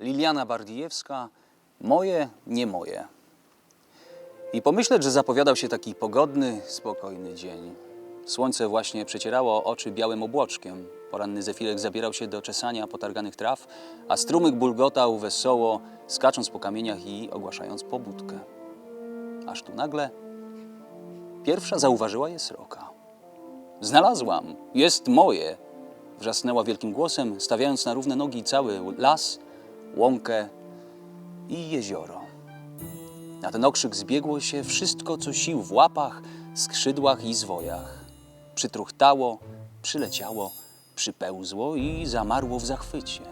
Liliana Bardijewska, moje, nie moje. I pomyśleć, że zapowiadał się taki pogodny, spokojny dzień. Słońce właśnie przecierało oczy białym obłoczkiem. Poranny zefirek zabierał się do czesania potarganych traw, a strumyk bulgotał wesoło, skacząc po kamieniach i ogłaszając pobudkę. Aż tu nagle pierwsza zauważyła je sroka. Znalazłam, jest moje! Wrzasnęła wielkim głosem, stawiając na równe nogi cały las, łąkę i jezioro. Na ten okrzyk zbiegło się wszystko, co sił w łapach, skrzydłach i zwojach. Przytruchtało, przyleciało, przypełzło i zamarło w zachwycie,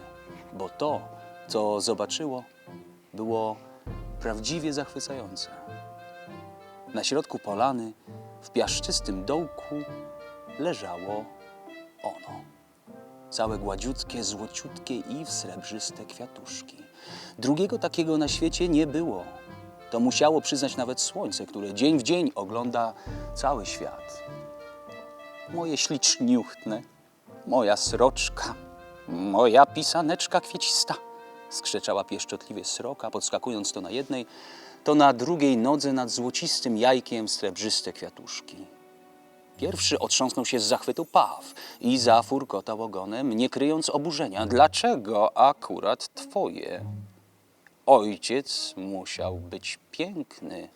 bo to, co zobaczyło, było prawdziwie zachwycające. Na środku polany, w piaszczystym dołku, leżało ono. Całe gładziutkie, złociutkie i w srebrzyste kwiatuszki. Drugiego takiego na świecie nie było. To musiało przyznać nawet słońce, które dzień w dzień ogląda cały świat. Moje śliczniuchtne, moja sroczka, moja pisaneczka kwiecista, skrzeczała pieszczotliwie sroka, podskakując to na jednej, to na drugiej nodze nad złocistym jajkiem srebrzyste kwiatuszki. Pierwszy otrząsnął się z zachwytu paw i zafurkotał ogonem, nie kryjąc oburzenia. Dlaczego akurat twoje? Ojciec musiał być piękny,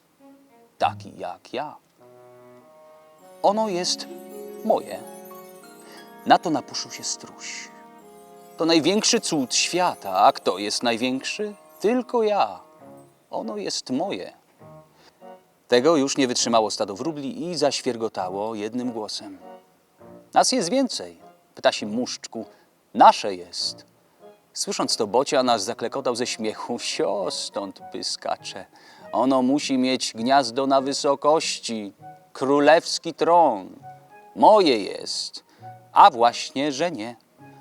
taki jak ja. Ono jest moje. Na to napuszył się struś. To największy cud świata, a kto jest największy? Tylko ja. Ono jest moje. Tego już nie wytrzymało stado wróbli i zaświergotało jednym głosem. Nas jest więcej, ptasi muszczku. Nasze jest. Słysząc to, Bocia nasz zaklekotał ze śmiechu. Sio, stąd pyskacze. Ono musi mieć gniazdo na wysokości, królewski tron. Moje jest. A właśnie, że nie.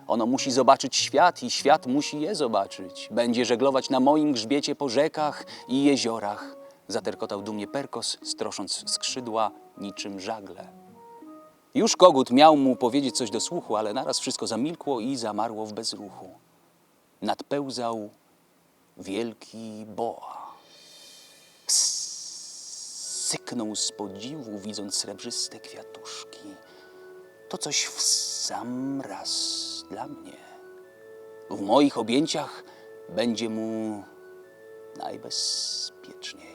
Ono musi zobaczyć świat i świat musi je zobaczyć. Będzie żeglować na moim grzbiecie po rzekach i jeziorach. Zaterkotał dumnie Perkos, strosząc skrzydła niczym żagle. Już kogut miał mu powiedzieć coś do słuchu, ale naraz wszystko zamilkło i zamarło w bezruchu. Nadpełzał wielki boa. Syknął z podziwu, widząc srebrzyste kwiatuszki. To coś w sam raz dla mnie. W moich objęciach będzie mu najbezpieczniej.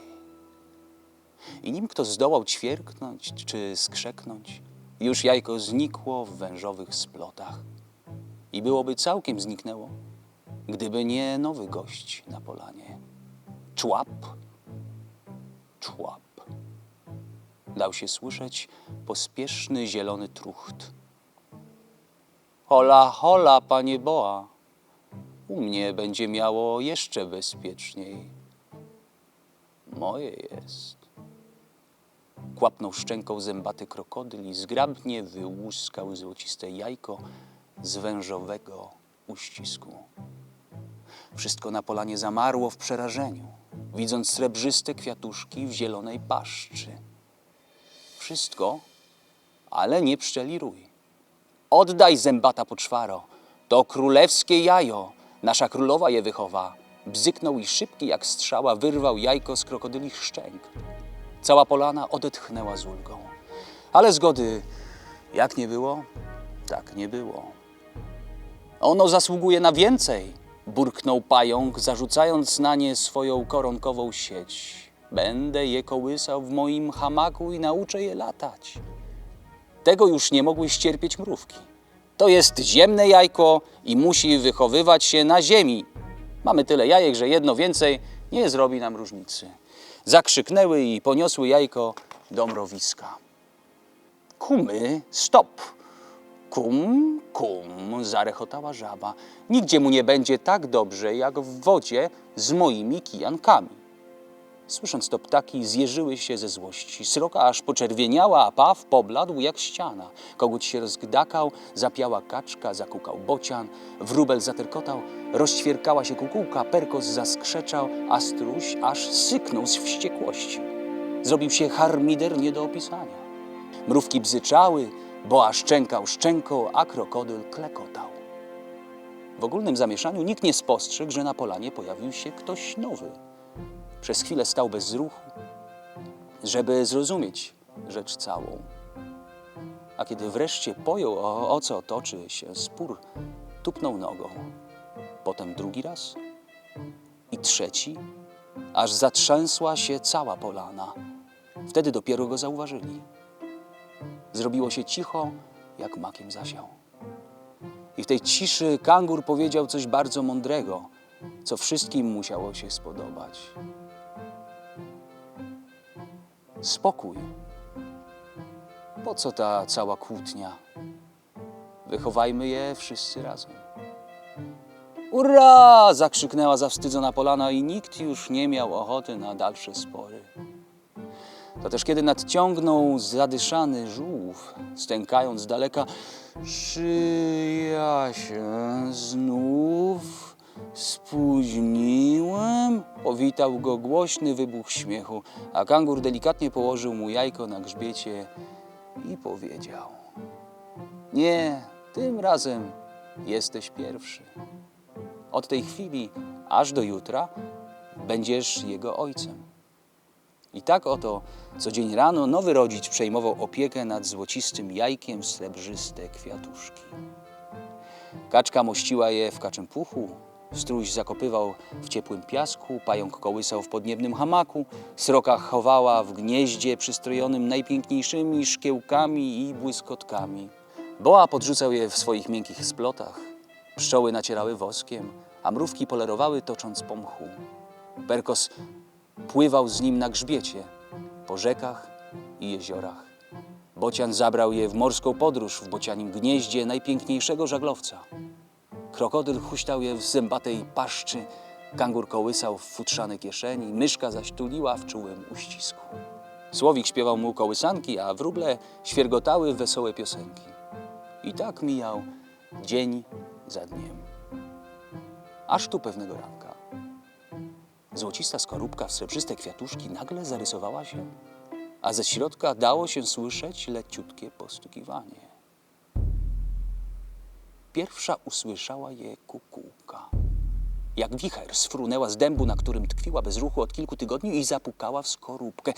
I nim kto zdołał ćwierknąć czy skrzeknąć, już jajko znikło w wężowych splotach. I byłoby całkiem zniknęło, gdyby nie nowy gość na polanie. Człap, człap. Dał się słyszeć pospieszny zielony trucht. Hola, hola, panie Boa. U mnie będzie miało jeszcze bezpieczniej. Moje jest. Kłapnął szczęką zębaty krokodyl i zgrabnie wyłuskał złociste jajko z wężowego uścisku. Wszystko na polanie zamarło w przerażeniu, widząc srebrzyste kwiatuszki w zielonej paszczy. Wszystko, ale nie pszczeli rój. Oddaj zębata poczwaro, to królewskie jajo, nasza królowa je wychowa. Bzyknął i szybki jak strzała wyrwał jajko z krokodylich szczęk. Cała polana odetchnęła z ulgą. Ale zgody, jak nie było, tak nie było. Ono zasługuje na więcej, burknął pająk, zarzucając na nie swoją koronkową sieć. Będę je kołysał w moim hamaku i nauczę je latać. Tego już nie mogły ścierpieć mrówki. To jest ziemne jajko i musi wychowywać się na ziemi. Mamy tyle jajek, że jedno więcej nie zrobi nam różnicy. Zakrzyknęły i poniosły jajko do mrowiska. Kumy, stop! Kum, kum, zarechotała żaba. Nigdzie mu nie będzie tak dobrze, jak w wodzie z moimi kijankami. Słysząc to, ptaki zjeżyły się ze złości. Sroka aż poczerwieniała, a paw pobladł jak ściana. Kogut się rozgdakał, zapiała kaczka, zakukał bocian, wróbel zaterkotał, rozćwierkała się kukułka, perkos zaskrzeczał, a struś aż syknął z wściekłości. Zrobił się harmider nie do opisania. Mrówki bzyczały, boa szczękał szczęką, a krokodyl klekotał. W ogólnym zamieszaniu nikt nie spostrzegł, że na polanie pojawił się ktoś nowy. Przez chwilę stał bez ruchu, żeby zrozumieć rzecz całą. A kiedy wreszcie pojął, o, o co toczy się spór, tupnął nogą. Potem drugi raz i trzeci, aż zatrzęsła się cała polana. Wtedy dopiero go zauważyli. Zrobiło się cicho, jak makiem zasiał. I w tej ciszy kangur powiedział coś bardzo mądrego, co wszystkim musiało się spodobać. Spokój. Po co ta cała kłótnia? Wychowajmy je wszyscy razem. Ura! zakrzyknęła zawstydzona polana i nikt już nie miał ochoty na dalsze spory. To też kiedy nadciągnął zadyszany żółw, stękając z daleka, czy ja się znów spóźniłem? Powitał go głośny wybuch śmiechu, a kangur delikatnie położył mu jajko na grzbiecie i powiedział: Nie, tym razem jesteś pierwszy. Od tej chwili aż do jutra będziesz jego ojcem. I tak oto co dzień rano nowy rodzic przejmował opiekę nad złocistym jajkiem srebrzyste kwiatuszki. Kaczka mościła je w kaczym puchu, struś zakopywał w ciepłym piasku, pająk kołysał w podniebnym hamaku, sroka chowała w gnieździe przystrojonym najpiękniejszymi szkiełkami i błyskotkami. Boa podrzucał je w swoich miękkich splotach, pszczoły nacierały woskiem, a mrówki polerowały tocząc po mchu. Perkos pływał z nim na grzbiecie, po rzekach i jeziorach. Bocian zabrał je w morską podróż w bocianim gnieździe najpiękniejszego żaglowca. Krokodyl huśtał je w zębatej paszczy, kangur kołysał w futrzanej kieszeni, myszka zaś tuliła w czułym uścisku. Słowik śpiewał mu kołysanki, a wróble świergotały wesołe piosenki. I tak mijał dzień za dniem. Aż tu pewnego ranka złocista skorupka w srebrzyste kwiatuszki nagle zarysowała się, a ze środka dało się słyszeć leciutkie postukiwanie. Pierwsza usłyszała je kukułka. Jak wicher sfrunęła z dębu, na którym tkwiła bez ruchu od kilku tygodni i zapukała w skorupkę.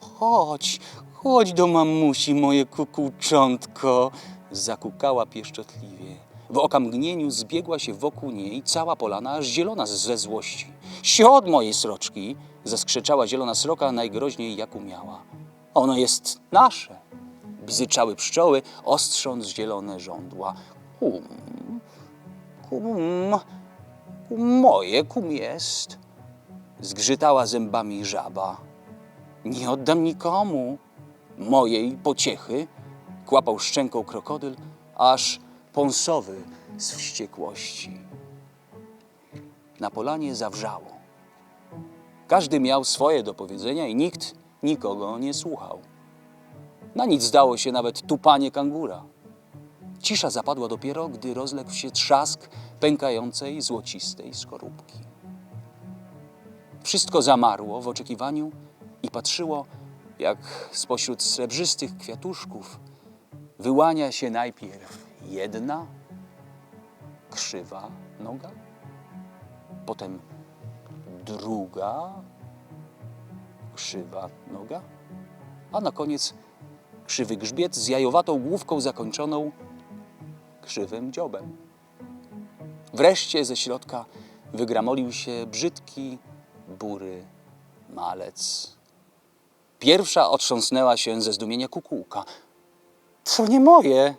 Chodź, chodź do mamusi, moje kukułczątko, zakukała pieszczotliwie. W okamgnieniu zbiegła się wokół niej cała polana, aż zielona ze złości. Siod mojej sroczki! zaskrzeczała zielona sroka najgroźniej jak umiała. Ono jest nasze! Bzyczały pszczoły, ostrząc zielone żądła. Kum, kum, kum moje kum jest. Zgrzytała zębami żaba. Nie oddam nikomu mojej pociechy, kłapał szczęką krokodyl, aż pąsowy z wściekłości. Na polanie zawrzało. Każdy miał swoje do powiedzenia i nikt nikogo nie słuchał. Na nic zdało się nawet tupanie kangura. Cisza zapadła dopiero, gdy rozległ się trzask pękającej złocistej skorupki. Wszystko zamarło w oczekiwaniu i patrzyło, jak spośród srebrzystych kwiatuszków wyłania się najpierw jedna krzywa noga, potem druga krzywa noga, a na koniec krzywy grzbiet z jajowatą główką zakończoną krzywym dziobem. Wreszcie ze środka wygramolił się brzydki, bury malec. Pierwsza otrząsnęła się ze zdumienia kukułka. To nie moje,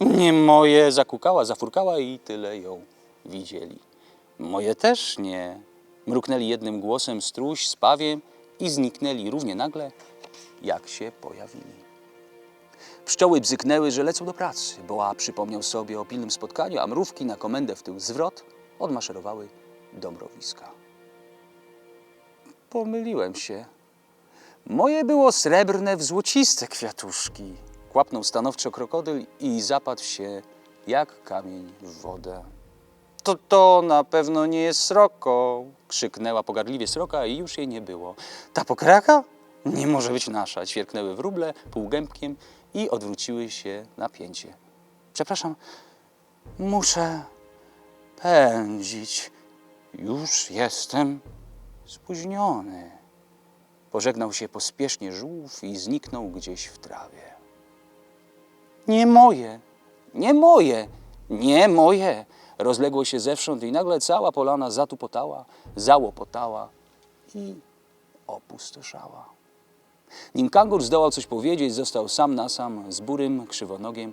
nie moje, zakukała, zafurkała i tyle ją widzieli. Moje też nie. Mruknęli jednym głosem struś z pawiem i zniknęli równie nagle, jak się pojawili. Pszczoły bzyknęły, że lecą do pracy. Boa przypomniał sobie o pilnym spotkaniu, a mrówki na komendę w tył zwrot odmaszerowały do mrowiska. Pomyliłem się. Moje było srebrne w złociste kwiatuszki. Kłapnął stanowczo krokodyl i zapadł się jak kamień w wodę. To to na pewno nie jest sroką, krzyknęła pogardliwie sroka i już jej nie było. Ta pokraka? Nie może być nasza, ćwierknęły wróble półgębkiem i odwróciły się na pięcie. Przepraszam, muszę, pędzić. Już jestem spóźniony. Pożegnał się pospiesznie żółw i zniknął gdzieś w trawie. Nie moje, nie moje, nie moje. Rozległo się zewsząd i nagle cała polana zatupotała, załopotała i opustoszała. Nim kangur zdołał coś powiedzieć, został sam na sam z burym krzywonogiem,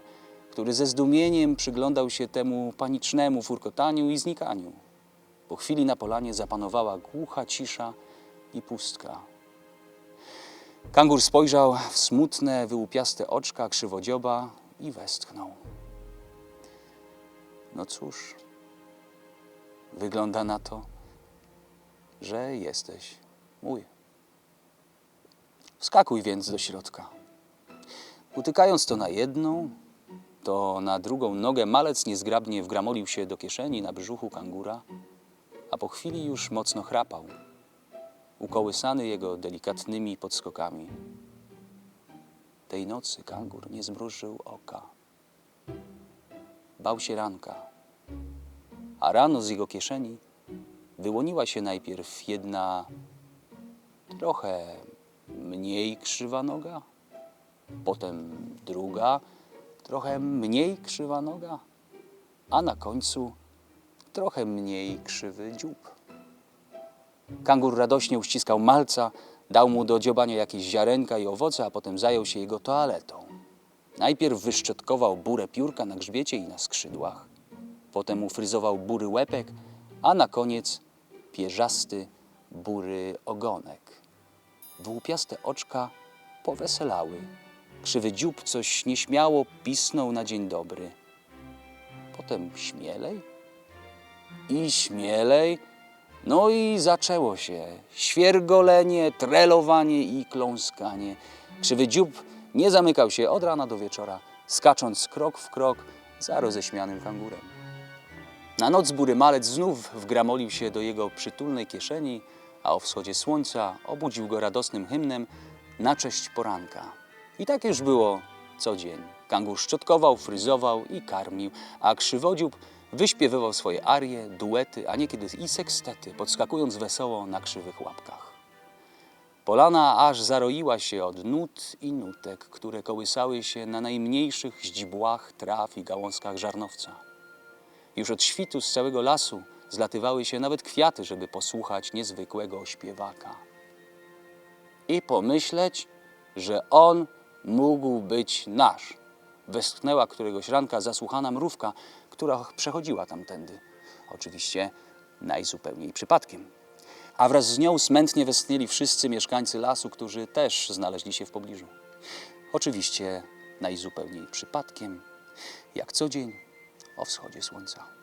który ze zdumieniem przyglądał się temu panicznemu furkotaniu i znikaniu. Po chwili na polanie zapanowała głucha cisza i pustka. Kangur spojrzał w smutne, wyłupiaste oczka krzywodzioba i westchnął. No cóż, wygląda na to, że jesteś mój. Wskakuj więc do środka. Utykając to na jedną, to na drugą nogę malec niezgrabnie wgramolił się do kieszeni na brzuchu kangura, a po chwili już mocno chrapał, ukołysany jego delikatnymi podskokami. Tej nocy kangur nie zmrużył oka. Bał się ranka, a rano z jego kieszeni wyłoniła się najpierw jedna trochę mniej krzywa noga, potem druga, trochę mniej krzywa noga, a na końcu trochę mniej krzywy dziób. Kangur radośnie uściskał malca, dał mu do dziobania jakieś ziarenka i owoce, a potem zajął się jego toaletą. Najpierw wyszczotkował burę piórka na grzbiecie i na skrzydłach, potem ufryzował bury łepek, a na koniec pierzasty bury ogonek. Dłupiaste oczka poweselały. Krzywy dziób coś nieśmiało pisnął na dzień dobry. Potem śmielej i śmielej. No i zaczęło się świergolenie, trelowanie i kląskanie. Krzywy dziób nie zamykał się od rana do wieczora, skacząc krok w krok za roześmianym kangurem. Na noc bury malec znów wgramolił się do jego przytulnej kieszeni, a o wschodzie słońca obudził go radosnym hymnem na cześć poranka. I tak już było co dzień. Kangur szczotkował, fryzował i karmił, a krzywodziób wyśpiewywał swoje arie, duety, a niekiedy i sekstety, podskakując wesoło na krzywych łapkach. Polana aż zaroiła się od nut i nutek, które kołysały się na najmniejszych źdźbłach traw i gałązkach żarnowca. Już od świtu z całego lasu zlatywały się nawet kwiaty, żeby posłuchać niezwykłego śpiewaka. I pomyśleć, że on mógł być nasz. Westchnęła któregoś ranka zasłuchana mrówka, która przechodziła tamtędy. Oczywiście najzupełniej przypadkiem. A wraz z nią smętnie westchnęli wszyscy mieszkańcy lasu, którzy też znaleźli się w pobliżu. Oczywiście najzupełniej przypadkiem, jak co dzień o wschodzie słońca.